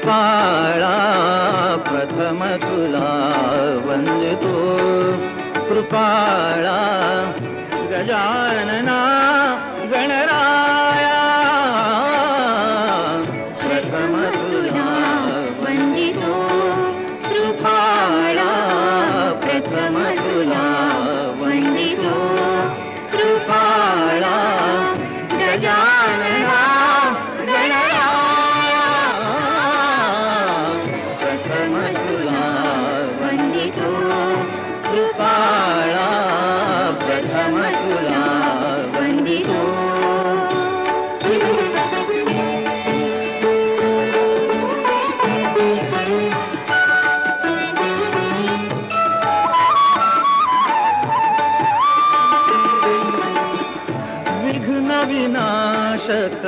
कृपाळा प्रथम तुला वंदतो. कृपाळा गजानना विघ्न विनाशक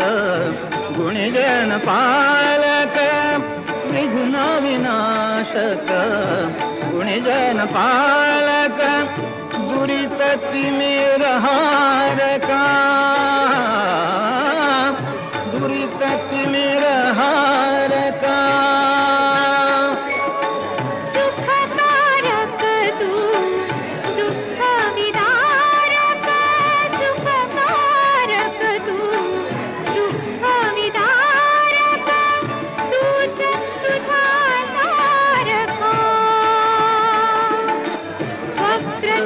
गुणिजन पालक विघ्न विनाशक गुणिजन पालक गुरित त्रिमेरहारका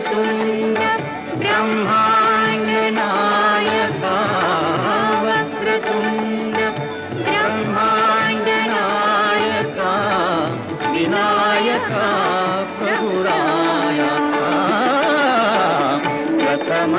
तुंग ब्रह्मांड नायका वक्रतुंड ब्रह्मांड नायका विनायका प्रभुरायका प्रथम